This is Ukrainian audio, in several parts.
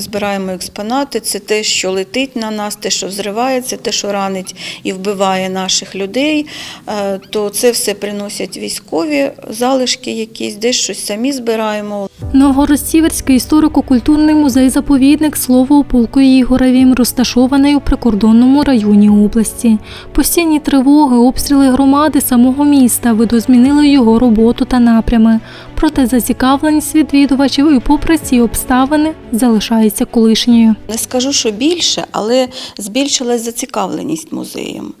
збираємо експонати, це те, що летить на нас, те, що взривається, те, що ранить і вбиває наших людей, е, то це все приносять військові залишки якісь, десь щось самі збираємо. Новгород-Сіверський історико-культурний музей-заповідник слово у полку Ігоревім розташований у прикордонному районі області. Постійні тривоги, обстріли громади самого міста видозмінили його роботу та напрями. Проте зацікавленість відвідувачів і попри ці обставини залишається колишньою. Не скажу, що більше, але збільшилась зацікавленість музеєм.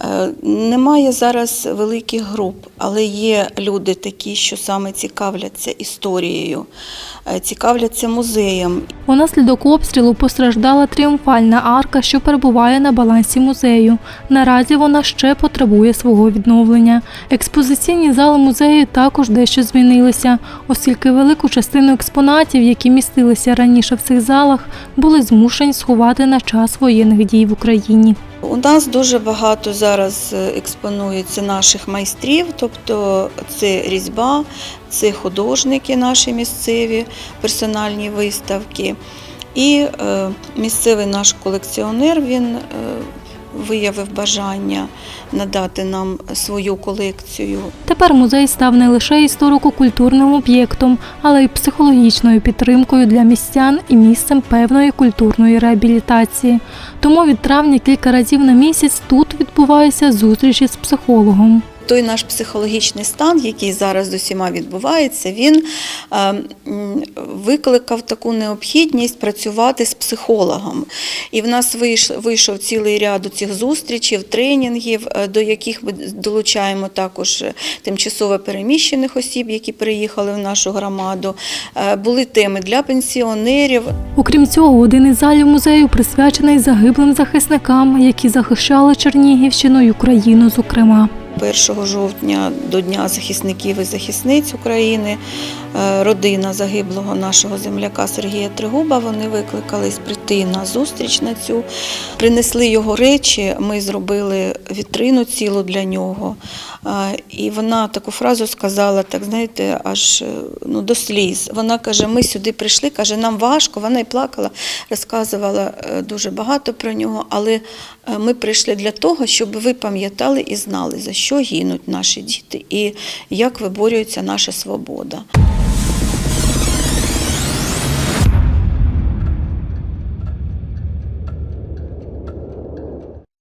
Е, Немає зараз великих груп, але є люди такі, що саме цікавляться історією, е, цікавляться музеєм. Унаслідок обстрілу постраждала тріумфальна арка, що перебуває на балансі музею. Наразі вона ще потребує свого відновлення. Експозиційні зали музею також дещо змінилися, оскільки велику частину експонатів, які містилися раніше в цих залах, були змушені сховати на час воєнних дій в Україні. У нас дуже багато зараз е, експонується наших майстрів, тобто це різьба, це художники наші місцеві, персональні виставки. І е, місцевий наш колекціонер він е, виявив бажання надати нам свою колекцію. Тепер музей став не лише історико-культурним об'єктом, але й психологічною підтримкою для містян і місцем певної культурної реабілітації. Тому від травня кілька разів на місяць тут відбуваються зустрічі з психологом. Той наш психологічний стан, який зараз з усіма відбувається, він е, викликав таку необхідність працювати з психологом. І в нас вийш- вийшов цілий ряд цих зустрічей, тренінгів, е, до яких ми долучаємо також е, тимчасово переміщених осіб, які приїхали в нашу громаду. Е, Були теми для пенсіонерів, Окрім цього, один із залів музею присвячений загиблим захисникам, які захищали Чернігівщину й Україну, зокрема. 1 жовтня до Дня захисників і захисниць України. е, Родина загиблого нашого земляка Сергія Тригуба. Вони викликались прийти на зустріч на цю. Принесли його речі. Ми зробили вітрину цілу для нього. Е, І вона таку фразу сказала, так знаєте, аж е, ну, до сліз. Вона каже: ми сюди прийшли, каже, нам важко. Вона і плакала, розказувала дуже багато про нього. Але ми прийшли для того, щоб ви пам'ятали і знали, за що гинуть наші діти і як виборюється наша свобода.